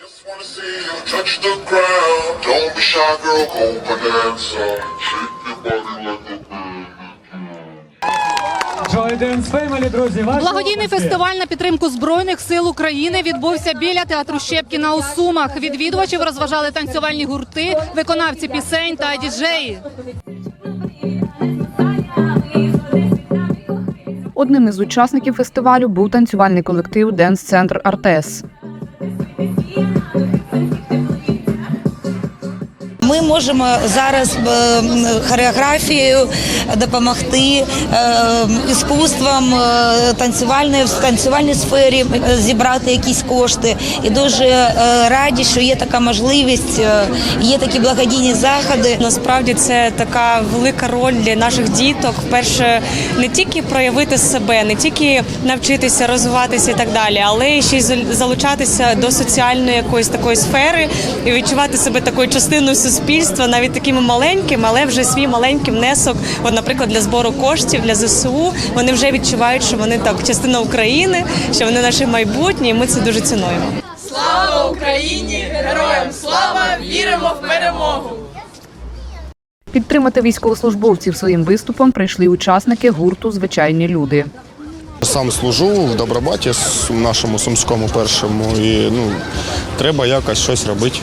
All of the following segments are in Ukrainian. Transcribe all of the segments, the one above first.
Just wanna see you touch the ground. Don't be shy, girl, go bonanza. Shake your body like a. Joy Dance Family, друзі, ваші Благодійний області. фестиваль на підтримку збройних сил України відбувся біля театру Щепкіна у Сумах. Відвідувачів розважали танцювальні гурти, виконавці пісень та діджеї. Одним із учасників фестивалю був танцювальний колектив Денс Центр Артес. me Ми можемо зараз е, хореографією допомогти е, іскусством е, танцювальної в танцювальній сфері зібрати якісь кошти. І дуже раді, що є така можливість, є такі благодійні заходи. Насправді це така велика роль для наших діток. Перше, не тільки проявити себе, не тільки навчитися розвиватися і так далі, але ще й залучатися до соціальної якоїсь такої сфери і відчувати себе такою частиною суспільства, навіть такими маленькими, але вже свій маленький внесок. От, наприклад, для збору коштів для ЗСУ вони вже відчувають, що вони так частина України, що вони наше майбутнє, і ми це дуже цінуємо. Слава Україні! Героям слава! Віримо в перемогу! Підтримати військовослужбовців своїм виступом прийшли учасники гурту Звичайні люди. Сам служу в Добробаті в нашому сумському першому, і ну треба якось щось робити.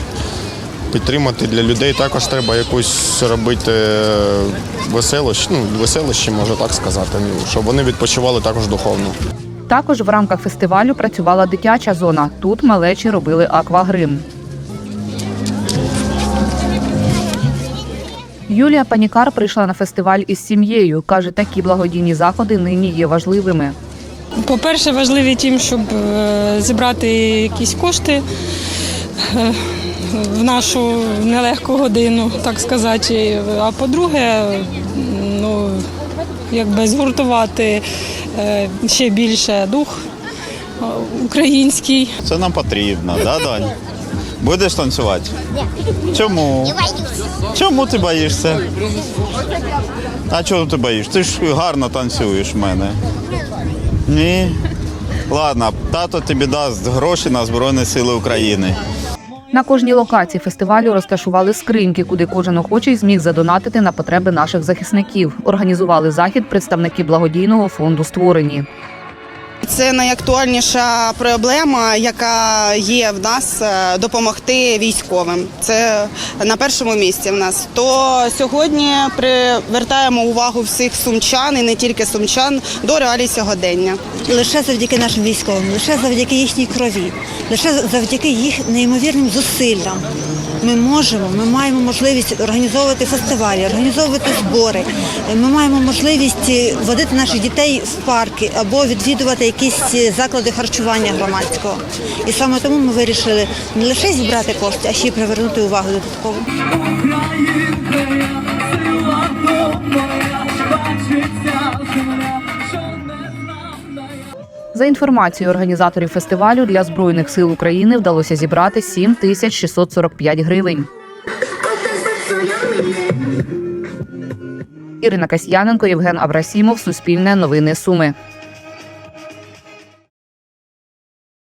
Підтримати для людей також треба якусь робити е, веселощ, ну веселощі, можна так сказати, ну, щоб вони відпочивали також духовно. Також в рамках фестивалю працювала дитяча зона. Тут малечі робили аквагрим. Юлія Панікар прийшла на фестиваль із сім'єю. Каже, такі благодійні заходи нині є важливими. По-перше, важливі тим, щоб е, зібрати якісь кошти е, в нашу нелегку годину, так сказати. А по-друге, ну, якби згуртувати е, ще більше дух е, український. Це нам потрібно, да, Дань? Будеш танцювати? Чому? Чому ти боїшся? А чого ти боїшся? Ти ж гарно танцюєш в мене. Ні. Ладно, тато тобі дасть гроші на Збройні Сили України. На кожній локації фестивалю розташували скриньки, куди кожен охочий зміг задонатити на потреби наших захисників. Організували захід представники благодійного фонду створені. Це найактуальніша проблема, яка є в нас е, допомогти військовим. Це на першому місці в нас. То сьогодні привертаємо увагу всіх сумчан і не тільки сумчан до реалій сьогодення. лише завдяки нашим військовим, лише завдяки їхній крові, лише завдяки їх неймовірним зусиллям. Ми можемо, ми маємо можливість організовувати фестивалі, організовувати збори. Ми маємо можливість водити наших дітей в парки або відвідувати якісь заклади харчування громадського. І саме тому ми вирішили не лише зібрати кошти, а ще й привернути увагу додатково. За інформацією організаторів фестивалю для збройних сил України вдалося зібрати 7 тисяч 645 гривень. Ірина Касьяненко, Євген Абрасімов, Суспільне новини Суми.